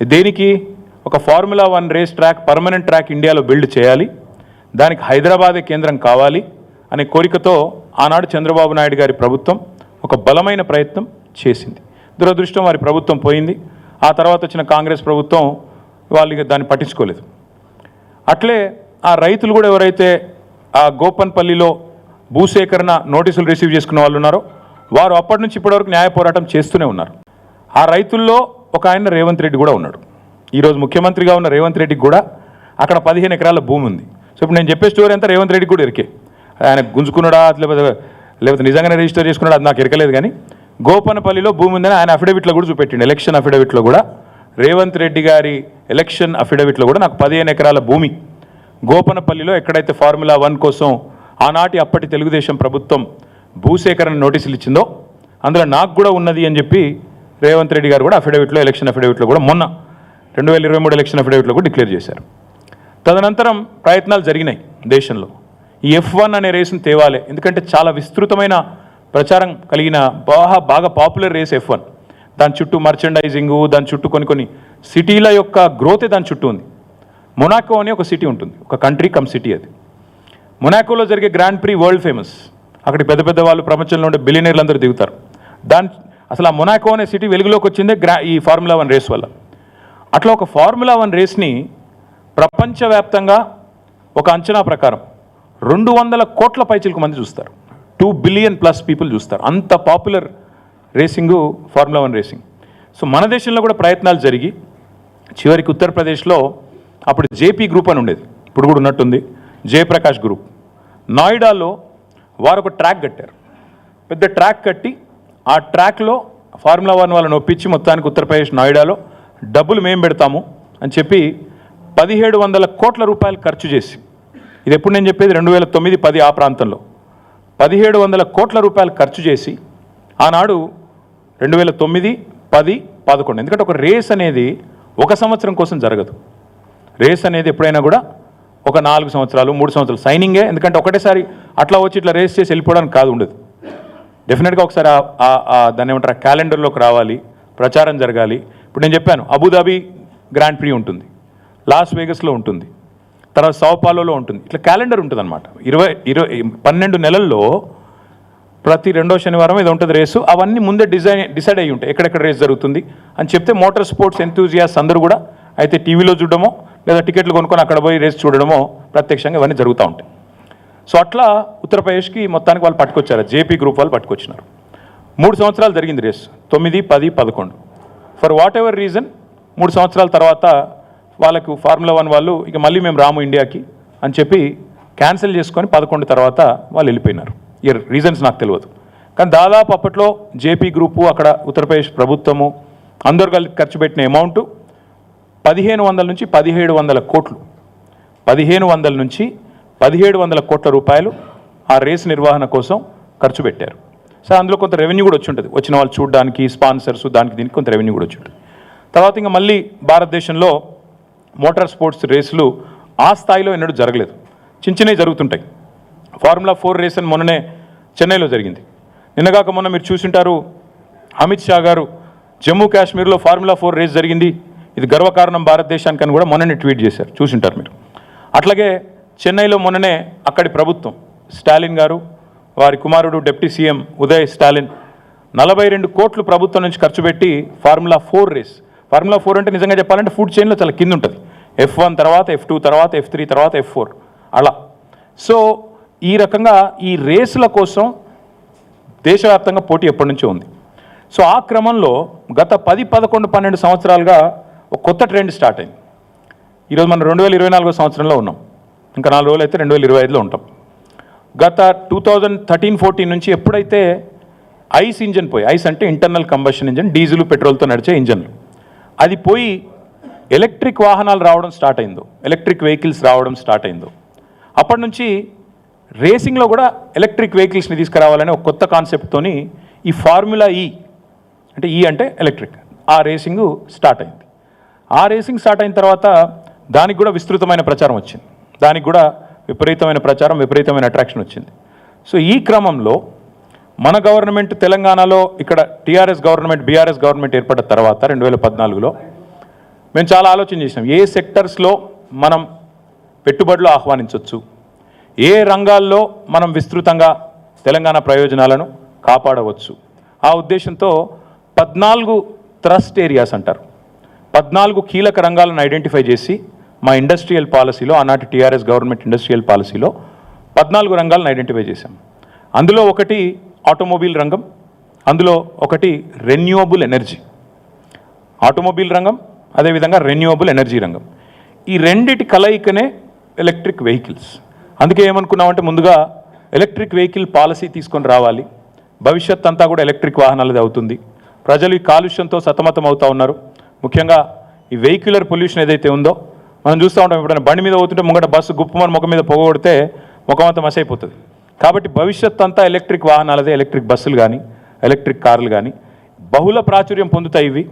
దేనికి? ఒక formula one race track permanent track ఇండియాలో బిల్డ్ చేయాలి. దానికి హైదరాబాదే కేంద్రం కావాలి అనే కోరికతో ఆనాడు చంద్రబాబు నాయుడు గారి ప్రభుత్వం ఒక బలమైన ప్రయత్నం చేసింది. దురదృష్టం వారి ప్రభుత్వం పోయింది. ఆ తర్వాత వచ్చిన కాంగ్రెస్ ప్రభుత్వం వాళ్ళు ఇక దాన్ని పట్టించుకోలేదు. అట్లే ఆ రైతులు కూడా ఎవరైతే ఆ గోపన్పల్లిలో భూసేకరణ నోటీసులు రిసీవ్ చేసుకున్న వాళ్ళు ఉన్నారో వారు అప్పటి నుంచి ఇప్పటివరకు న్యాయ పోరాటం చేస్తూనే ఉన్నారు. ఆ రైతుల్లో ఒక ఆయన రేవంత్ రెడ్డి కూడా ఉన్నాడు. ఈరోజు ముఖ్యమంత్రిగా ఉన్న రేవంత్ రెడ్డికి కూడా అక్కడ పదిహేను ఎకరాల భూమి ఉంది. సో ఇప్పుడు నేను చెప్పే స్టోరీ అంతా రేవంత్ రెడ్డికి కూడా ఇరికే. ఆయన గుంజుకున్నాడా లేకపోతే లేకపోతే నిజంగానే రిజిస్టర్ చేసుకున్నాడు అది నాకు ఇరకలేదు కానీ గోపనపల్లిలో భూమి ఉందని ఆయన అఫిడవిట్లో కూడా చూపెట్టిండు. ఎలక్షన్ అఫిడవిట్లో కూడా రేవంత్ రెడ్డి గారి ఎలక్షన్ అఫిడవిట్లో కూడా నాకు పదిహేను ఎకరాల భూమి. గోపనపల్లిలో ఎక్కడైతే ఫార్ములా వన్ కోసం ఆనాటి అప్పటి తెలుగుదేశం ప్రభుత్వం భూసేకరణ నోటీసులు ఇచ్చిందో అందులో నాకు కూడా ఉన్నది అని చెప్పి రేవంత్ రెడ్డి గారు కూడా అఫిడవిట్లో ఎలక్షన్ అఫిడవిట్లో కూడా మొన్న రెండు వేల ఇరవై మూడు ఎలక్షన్ అఫిడవిట్లో కూడా డిక్లేర్ చేశారు. తదనంతరం ప్రయత్నాలు జరిగినాయి దేశంలో. ఈ ఎఫ్ వన్ అనే రేసును తేవాలి. ఎందుకంటే చాలా విస్తృతమైన ప్రచారం కలిగిన బాగా బాగా పాపులర్ రేస్ ఎఫ్ వన్ దాని చుట్టూ మర్చెండైజింగ్ దాని చుట్టూ కొన్ని కొన్ని సిటీల యొక్క గ్రోతే దాని చుట్టూ ఉంది. మొనాకో అనే ఒక సిటీ ఉంటుంది. ఒక కంట్రీ కమ్ సిటీ అది. మొనాకోలో జరిగే గ్రాండ్ ప్రీ వరల్డ్ ఫేమస్ అక్కడికి పెద్ద పెద్ద వాళ్ళు ప్రపంచంలో ఉండే బిలియనీర్లు అందరూ దిగుతారు. దాని అసలు ఆ మొనాకో అనే సిటీ వెలుగులోకి వచ్చిందే గ్రా ఈ ఫార్ములా వన్ రేస్ వల్ల. అట్లా ఒక ఫార్ములా వన్ రేస్ని ప్రపంచవ్యాప్తంగా ఒక అంచనా ప్రకారం రెండు వందల కోట్ల పైచిలకు మంది చూస్తారు. టూ బిలియన్ ప్లస్ పీపుల్ చూస్తారు. అంత popular racing formula one racing. So మన దేశంలో కూడా ప్రయత్నాలు జరిగి చివరికి ఉత్తరప్రదేశ్లో అప్పుడు జేపీ గ్రూప్ అని ఉండేది. ఇప్పుడు కూడా ఉన్నట్టుంది. జయప్రకాష్ గ్రూప్. నాయిడాలో వారు ఒక ట్రాక్ కట్టారు. పెద్ద ట్రాక్ కట్టి ఆ ట్రాక్లో ఫార్ములా వన్ వాళ్ళని ఒప్పించి మొత్తానికి ఉత్తరప్రదేశ్ నాయిడాలో డబ్బులు మేము పెడతాము అని చెప్పి పదిహేడు వందల కోట్ల రూపాయలు ఖర్చు చేసి ఇది ఎప్పుడు నేను చెప్పేది? రెండు వేల తొమ్మిది పది ఆ ప్రాంతంలో పదిహేడు వందల కోట్ల రూపాయలు ఖర్చు చేసి ఆనాడు రెండు వేల తొమ్మిది పది పదకొండు. ఎందుకంటే ఒక రేస్ అనేది ఒక సంవత్సరం కోసం జరగదు. రేస్ అనేది ఎప్పుడైనా కూడా ఒక నాలుగు సంవత్సరాలు మూడు సంవత్సరాలు సైనింగే ఎందుకంటే ఒకటేసారి అట్లా వచ్చి ఇట్లా రేస్ చేసి వెళ్ళిపోవడానికి కాదు ఉండదు. డెఫినెట్గా ఒకసారి దాన్ని ఏమంటారు క్యాలెండర్లోకి రావాలి ప్రచారం జరగాలి. ఇప్పుడు నేను చెప్పాను అబుదాబి గ్రాండ్ ప్రీ ఉంటుంది లాస్ వేగస్లో ఉంటుంది తర్వాత సౌపాలోలో ఉంటుంది. ఇట్లా క్యాలెండర్ ఉంటుంది అనమాట ఇరవై ఇరవై పన్నెండు నెలల్లో ప్రతి రెండో శనివారం ఇది ఉంటుంది రేసు అవన్నీ ముందే డిజైన్ డిసైడ్ అయ్యి ఉంటాయి. ఎక్కడెక్కడ రేస్ జరుగుతుంది అని చెప్తే మోటార్ స్పోర్ట్స్ ఎంతూజియాస్ అందరూ కూడా అయితే టీవీలో చూడడమో లేదా టికెట్లు కొనుక్కొని అక్కడ పోయి రేస్ చూడడమో ప్రత్యక్షంగా ఇవన్నీ జరుగుతూ ఉంటాయి. సో అట్లా ఉత్తరప్రదేశ్కి మొత్తానికి వాళ్ళు పట్టుకొచ్చారు. జేపీ గ్రూప్ వాళ్ళు పట్టుకొచ్చినారు. మూడు సంవత్సరాలు జరిగింది రేస్. తొమ్మిది పది పదకొండు. ఫర్ వాట్ ఎవర్ రీజన్ మూడు సంవత్సరాల తర్వాత వాళ్ళకు ఫార్ములా వన్ వాళ్ళు ఇక మళ్ళీ మేము రాము ఇండియాకి అని చెప్పి క్యాన్సిల్ చేసుకొని పదకొండు తర్వాత వాళ్ళు వెళ్ళిపోయినారు. ఈ రీజన్స్ నాకు తెలియదు. కానీ దాదాపు అప్పట్లో జేపీ గ్రూపు అక్కడ ఉత్తరప్రదేశ్ ప్రభుత్వము అందరు కలిపి ఖర్చు పెట్టిన అమౌంట్ పదిహేను వందల నుంచి పదిహేడు వందల కోట్లు. పదిహేను వందల నుంచి పదిహేడు వందల కోట్ల రూపాయలు ఆ రేస్ నిర్వహణ కోసం ఖర్చు పెట్టారు. సో అందులో కొంత రెవెన్యూ కూడా వచ్చి ఉంటుంది వచ్చిన వాళ్ళు చూడడానికి స్పాన్సర్స్ దానికి దీనికి కొంత రెవెన్యూ కూడా వచ్చి ఉంటుంది తర్వాత ఇంకా మళ్ళీ భారతదేశంలో మోటార్ స్పోర్ట్స్ రేసులు ఆ స్థాయిలో ఎన్నడూ జరగలేదు. చిన్న చిన్నవి జరుగుతుంటాయి. ఫార్ములా ఫోర్ రేస్ అని మొన్ననే చెన్నైలో జరిగింది. నిన్నగాక మొన్న మీరు చూసింటారు అమిత్ షా గారు జమ్మూ కాశ్మీర్లో ఫార్ములా ఫోర్ రేస్ జరిగింది. ఇది గర్వకారణం భారతదేశానికి అని కూడా మొన్ననే ట్వీట్ చేశారు. చూసింటారు మీరు. అట్లాగే చెన్నైలో మొన్ననే అక్కడి ప్రభుత్వం స్టాలిన్ గారు వారి కుమారుడు డిప్యూటీ సీఎం ఉదయ్ స్టాలిన్ నలభై రెండు కోట్లు ప్రభుత్వం నుంచి ఖర్చు పెట్టి formula four race. Formula four అంటే నిజంగా చెప్పాలంటే ఫుడ్ చైన్లో చాలా కింద ఉంటుంది. ఎఫ్ వన్ తర్వాత ఎఫ్ టూ తర్వాత ఎఫ్ త్రీ తర్వాత ఎఫ్ ఫోర్. అలా. సో ఈ రకంగా ఈ రేసుల కోసం దేశవ్యాప్తంగా పోటీ ఎప్పటి నుంచో ఉంది. సో ఆ క్రమంలో గత పది పదకొండు పన్నెండు సంవత్సరాలుగా ఒక కొత్త ట్రెండ్ స్టార్ట్ అయింది. ఈరోజు మనం రెండు వేల ఇరవై నాలుగో సంవత్సరంలో ఉన్నాం. ఇంకా నాలుగు రోజులు అయితే రెండు వేల ఇరవై ఐదులో ఉంటాం. గత టూ థౌజండ్ థర్టీన్ ఫోర్టీన్ నుంచి ఎప్పుడైతే ఐస్ ఇంజన్ పోయి ఐస్ అంటే ఇంటర్నల్ కంబషన్ ఇంజన్ డీజిల్ పెట్రోల్తో నడిచే ఇంజన్లు అది పోయి ఎలక్ట్రిక్ వాహనాలు రావడం స్టార్ట్ అయిందో ఎలక్ట్రిక్ వెహికల్స్ రావడం స్టార్ట్ అయిందో అప్పటి నుంచి రేసింగ్లో కూడా ఎలక్ట్రిక్ వెహికల్స్ని తీసుకురావాలనే ఒక కొత్త కాన్సెప్ట్తోని ఈ ఫార్ములా ఈ అంటే ఈ అంటే ఎలక్ట్రిక్ ఆ రేసింగ్ స్టార్ట్ అయింది. ఆ రేసింగ్ స్టార్ట్ అయిన తర్వాత దానికి కూడా విస్తృతమైన ప్రచారం వచ్చింది. దానికి కూడా విపరీతమైన ప్రచారం విపరీతమైన అట్రాక్షన్ వచ్చింది. సో ఈ క్రమంలో మన గవర్నమెంట్ తెలంగాణలో ఇక్కడ టీఆర్ఎస్ గవర్నమెంట్ బీఆర్ఎస్ గవర్నమెంట్ ఏర్పడిన తర్వాత రెండు వేల పద్నాలుగులో మేము చాలా ఆలోచన చేసాం ఏ సెక్టర్స్లో మనం పెట్టుబడులు ఆహ్వానించవచ్చు ఏ రంగాల్లో మనం విస్తృతంగా తెలంగాణ ప్రయోజనాలను కాపాడవచ్చు? ఆ ఉద్దేశంతో పద్నాలుగు థ్రస్ట్ ఏరియాస్ అంటారు. పద్నాలుగు కీలక రంగాలను ఐడెంటిఫై చేసి మా ఇండస్ట్రియల్ పాలసీలో ఆనాటి టీఆర్ఎస్ గవర్నమెంట్ ఇండస్ట్రియల్ పాలసీలో పద్నాలుగు రంగాలను ఐడెంటిఫై చేశాం. అందులో ఒకటి ఆటోమొబైల్ రంగం అందులో ఒకటి రెన్యూవబుల్ ఎనర్జీ. ఆటోమొబైల్ రంగం అదేవిధంగా రెన్యూవబుల్ ఎనర్జీ రంగం. ఈ రెండిటి కలయికనే ఎలక్ట్రిక్ వెహికల్స్. అందుకే ఏమనుకున్నామంటే ముందుగా ఎలక్ట్రిక్ వెహికల్ పాలసీ తీసుకొని రావాలి. భవిష్యత్ అంతా కూడా ఎలక్ట్రిక్ వాహనాలది అవుతుంది. ప్రజలు ఈ కాలుష్యంతో సతమతం అవుతూ ఉన్నారు. ముఖ్యంగా ఈ వెహిక్యులర్ పొల్యూషన్ ఏదైతే ఉందో మనం చూస్తూ ఉంటాం ఎప్పుడైనా బండి మీద పోతుంటే ముంగట బస్సు గుప్పమని ముఖం మీద పొగ కొడితే ముఖం అంతా మసైపోతుంది కాబట్టి భవిష్యత్ అంతా ఎలక్ట్రిక్ వాహనాలదే ఎలక్ట్రిక్ బస్సులు కానీ ఎలక్ట్రిక్ కార్లు కానీ బహుళ ప్రాచుర్యం పొందుతాయి ఇవి.